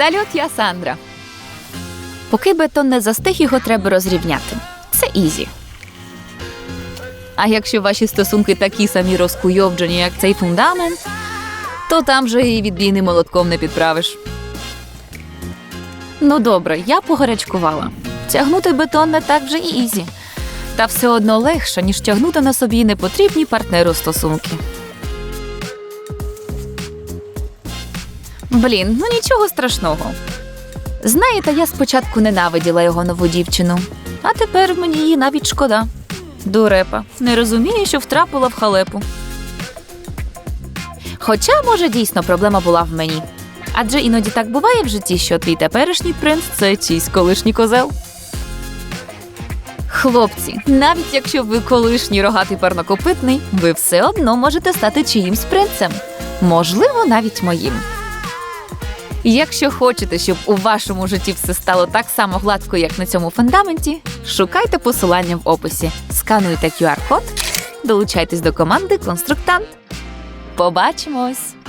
Салют, я Сандра. Поки бетон не застиг, його треба розрівняти. Це ізі. А якщо ваші стосунки такі самі розкуйовджені, як цей фундамент, то там же і відбійним молотком не підправиш. Ну добре, я погарячкувала. Тягнути бетон не так вже і ізі. Та все одно легше, ніж тягнути на собі непотрібні партнеру стосунки. Блін, ну нічого страшного. Знаєте, я спочатку ненавиділа його нову дівчину, а тепер мені її навіть шкода. Дурепа, не розуміє, що втрапила в халепу. Хоча, може, дійсно проблема була в мені. Адже іноді так буває в житті, що твій теперішній принц це чийсь колишній козел. Хлопці, навіть якщо ви колишній рогатий парнокопитний, ви все одно можете стати чиїмсь принцем. Можливо, навіть моїм. Якщо хочете, щоб у вашому житті все стало так само гладко, як на цьому фундаменті, шукайте посилання в описі, скануйте QR-код, долучайтесь до команди Конструктант. Побачимось!